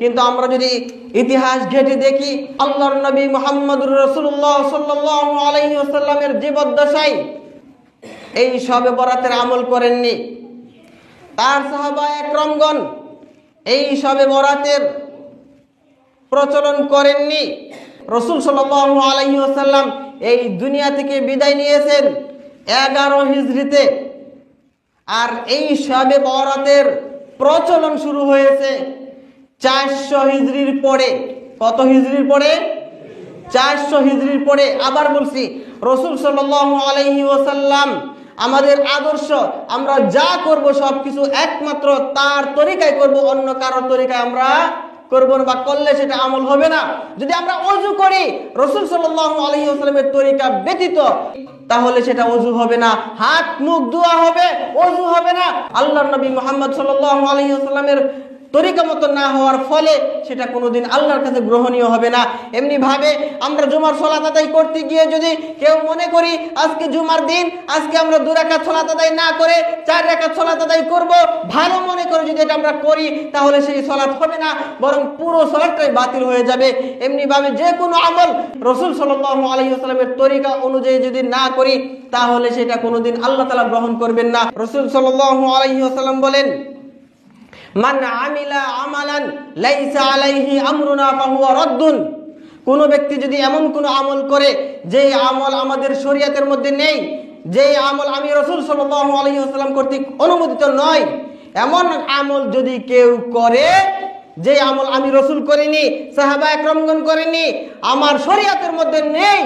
কিন্তু আমরা যদি ইতিহাস ঘেটে দেখি, আল্লাহর নবী মোহাম্মদুর রসুল্লাহ সাল্লাহ আলহিহাসাল্লামের জীবদ্দশায় এই সবে বরাতের আমল করেননি। তার সাহাবা একরমগণ এই সবে বরাতের প্রচলন করেননি। রসুল সাল্লাহ আলহিহাসাল্লাম এই দুনিয়া থেকে বিদায় নিয়েছেন এগারো হিজড়িতে আর এই সবে বরাতের প্রচলন শুরু হয়েছে চারশো হিজড়ির পরে, কত হিজড়ির পরে? চারশো হিজড়ির পরে আবার বলছি, রসুল সাল্লাহ আলহি ওসাল্লাম আমাদের আদর্শ, আমরা যা করব সব কিছু একমাত্র তার তরিকায় করব, অন্য কারোর তরিকায় আমরা করব না বা করলে সেটা আমল হবে না। যদি আমরা অজু করি, রসুল আসলামের তরিকা ব্যতীত, তাহলে সেটা অজু হবে না। হাত, মুখ ধোয়া হবে, অজু হবে না। আল্লাহ নবী মোহাম্মদ সাল্লাহ আলহি তরিকা মতো না হওয়ার ফলে সেটা কোনোদিন আল্লাহর কাছে গ্রহণীয় হবে না। এমনি ভাবে আমরা জুমার সলাত আদায় করতে গিয়ে যদি কেউ মনে করি, আজকে জুমার দিন, আজকে আমরা দু রাকাত সলাত আদায় না করে চার রাকাত সলাত আদায় করব, ভালো মনে করে যদি এটা আমরা করি, তাহলে সেই সলাৎ হবে না, বরং পুরো সলাৎটাই বাতিল হয়ে যাবে। এমনি ভাবে যে কোনো আমল রসুল সাল্লাহ আলহিহাস্লামের তরিকা অনুযায়ী যদি না করি, তাহলে সেটা কোনোদিন আল্লাহ তালা গ্রহণ করবেন না। রসুল সাল্লাহ আলহিহাস্লাম বলেন মান আমিলা আমালান লাইসা আলাইহি আমরুনা ফাহুয়া রাদ্দুন। কোন ব্যক্তি যদি এমন কোন আমল করে, যে আমল আমাদের শরীয়তের মধ্যে নেই, যে আমল আমি রসুল আলাইহি ওয়াসাল্লাম কর্তৃক অনুমোদিত নয়, এমন আমল যদি কেউ করে, যে আমল আমি রসুল করিনি সাহাবা একরমগণ করেনি, আমার শরীয়তের মধ্যে নেই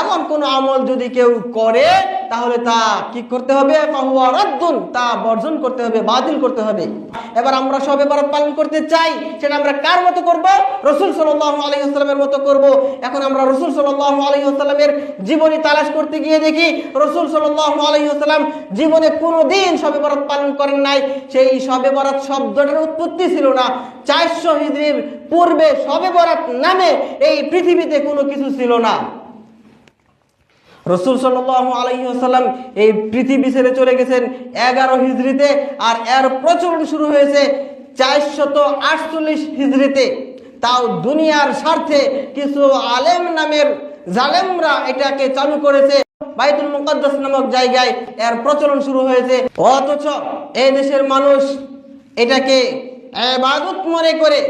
এমন কোন আমল যদি কেউ করে, তাহলে তা কি করতে হবে? তা বর্জন করতে হবে, বাতিল করতে হবে। এবার আমরা সবে বরাত পালন করতে চাই, সেটা আমরা কার মতো করব? রসুল সাল্লাল্লাহু আলাইহি ওয়াসাল্লামের মতো করব। এখন আমরা রসুল সাল্লাল্লাহু আলাইহি ওয়াসাল্লামের জীবনী তালাশ করতে গিয়ে দেখি, রসুল সাল্লাল্লাহু আলাইহি ওয়াসাল্লাম জীবনে কোনো দিন সবে বরাত পালন করেন নাই। সেই সবে বরাত শব্দটার উৎপত্তি ছিল না। চারশো হিজড়ির পূর্বে সবে বরাত নামে এই পৃথিবীতে কোনো কিছু ছিল না। রসুল সাল্লাহ আলহিহাসাল্লাম এই পৃথিবী ছেড়ে চলে গেছেন এগারো হিজড়িতে আর এর প্রচলন শুরু হয়েছে চারশত আটচল্লিশ হিজড়িতে। তাও দুনিয়ার স্বার্থে কিছু আলেম নামের জালেমরা এটাকে চালু করেছে বাইতুল মুকদ্দাস নামক জায়গায় এর প্রচলন শুরু হয়েছে। অথচ এই দেশের মানুষ এটাকে এবাদত মনে করে।